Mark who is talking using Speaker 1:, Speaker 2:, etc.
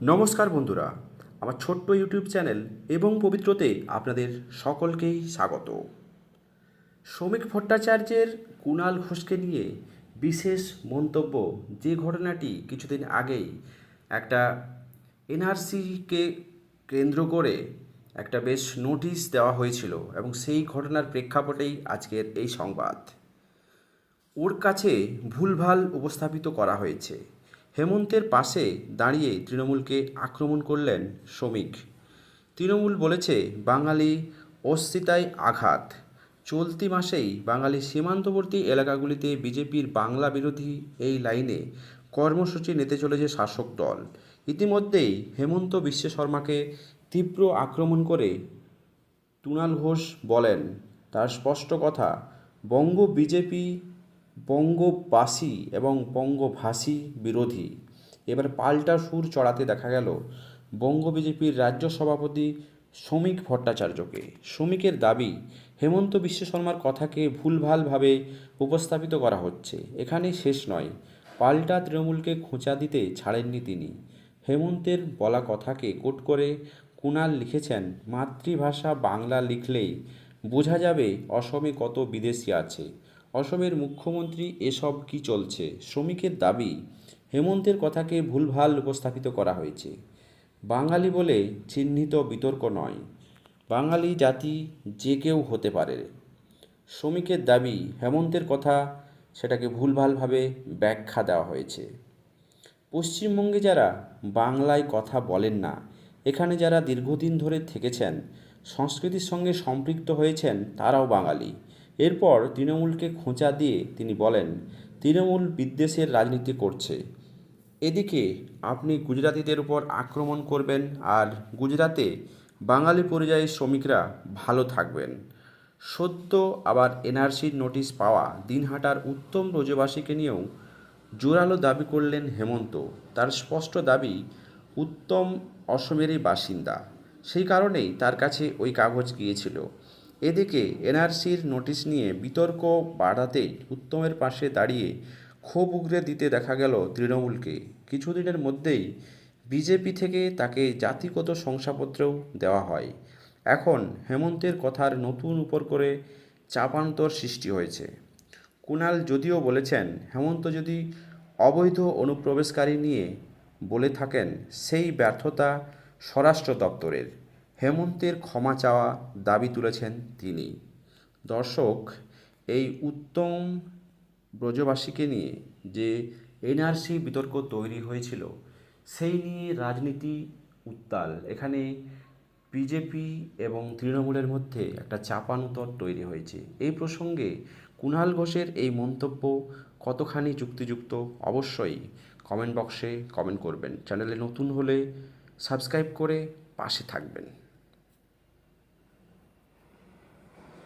Speaker 1: নমস্কার বন্ধুরা, আমার ছোট্ট ইউটিউব চ্যানেল এবং পবিত্রতে আপনাদের সকলকেই স্বাগত। শ্রমিক ভট্টাচার্যের কুণাল ঘোষকে নিয়ে বিশেষ মন্তব্য যে ঘটনাটি কিছুদিন আগেই একটা এনআরসিকে কেন্দ্র করে একটা বেশ নোটিশ দেওয়া হয়েছিল এবং সেই ঘটনার প্রেক্ষাপটেই আজকের এই সংবাদ। ওর কাছে ভুলভাল উপস্থাপিত করা হয়েছে। হেমন্তের পাশে দাঁড়িয়ে তৃণমূলকে আক্রমণ করলেন শ্রমিক। তৃণমূল বলেছে, বাঙালি অস্মিতায় আঘাত। চলতি মাসেই বাঙালি সীমান্তবর্তী এলাকাগুলিতে বিজেপির বাংলা বিরোধী এই লাইনে কর্মসূচি নিতে চলেছে শাসক দল। ইতিমধ্যেই হেমন্ত বিশ্ব শর্মাকে তীব্র আক্রমণ করে টুনাল ঘোষ বলেন, তার স্পষ্ট কথা, বঙ্গ বিজেপি বঙ্গবাসী এবং বঙ্গভাষী বিরোধী। এবার পাল্টা সুর চড়াতে দেখা গেল বঙ্গ বিজেপির রাজ্য সভাপতি শ্রমিক ভট্টাচার্যকে। শ্রমিকের দাবি, হেমন্ত বিশ্ব শর্মার কথাকে ভুলভালভাবে উপস্থাপিত করা হচ্ছে। এখানেই শেষ নয়, পাল্টা তৃণমূলকে খোঁচা দিতে ছাড়েননি তিনি। হেমন্তের বলা কথাকে কোট করে কুণাল লিখেছেন, মাতৃভাষা বাংলা লিখলেই বোঝা যাবে অসমে কত বিদেশি আছে। অসমের মুখ্যমন্ত্রী এসব কি চলছে? শ্রমিকের দাবি, হেমন্তের কথাকে ভুলভাল উপস্থাপিত করা হয়েছে। বাঙালি বলে চিহ্নিত বিতর্ক নয়। বাঙালি জাতি যে কেউ হতে পারে। শ্রমিকের দাবি, হেমন্তের কথা, সেটাকে ভুলভালভাবে ব্যাখ্যা দেওয়া হয়েছে। পশ্চিমবঙ্গে যারা বাংলায় কথা বলেন না, এখানে যারা দীর্ঘদিন ধরে থেকেছেন, সংস্কৃতির সঙ্গে সম্পৃক্ত হয়েছেন, তারাও বাঙালি। এরপর তৃণমূলকে খোঁচা দিয়ে তিনি বলেন, তৃণমূল বিদ্বেষের রাজনীতি করছে। এদিকে আপনি গুজরাতিদের উপর আক্রমণ করবেন আর গুজরাতে বাঙালি পরিযায়ী শ্রমিকরা ভালো থাকবেন। সদ্য আবার এনআরসির নোটিশ পাওয়া দিনহাটার উত্তম ব্রজবাসীকে নিয়েও জোরালো দাবি করলেন হেমন্ত। তার স্পষ্ট দাবি, উত্তম অসমেরই বাসিন্দা। সেই কারণেই তার কাছে ওই কাগজ গিয়েছিল। এদিকে এনআরসির নোটিশ নিয়ে বিতর্ক বাড়াতেই উত্তমের পাশে দাঁড়িয়ে ক্ষোভ উগরে দিতে দেখা গেল তৃণমূলকে। কিছুদিনের মধ্যেই বিজেপি থেকে তাকে জাতিগত শংসাপত্রও দেওয়া হয়। এখন হেমন্তের কথার নতুন উপর করে চাপান্তর সৃষ্টি হয়েছে। কুণাল যদিও বলেছেন, হেমন্ত যদি অবৈধ অনুপ্রবেশকারী নিয়ে বলে থাকেন, সেই ব্যর্থতা স্বরাষ্ট্র দপ্তরের। হেমন্তের ক্ষমা চাওয়া দাবি তুলেছেন তিনি। দর্শক, এই উত্তম ব্রজবাসীকে নিয়ে যে এনআরসি বিতর্ক তৈরি হয়েছিল, সেই নিয়ে রাজনীতি উত্তাল। এখানে বিজেপি এবং তৃণমূলের মধ্যে একটা চাপানুতর তৈরি হয়েছে। এই প্রসঙ্গে কুণাল ঘোষের এই মন্তব্য কতখানি যুক্তিযুক্ত, অবশ্যই কমেন্ট বক্সে কমেন্ট করবেন। চ্যানেলে নতুন হলে সাবস্ক্রাইব করে পাশে থাকবেন।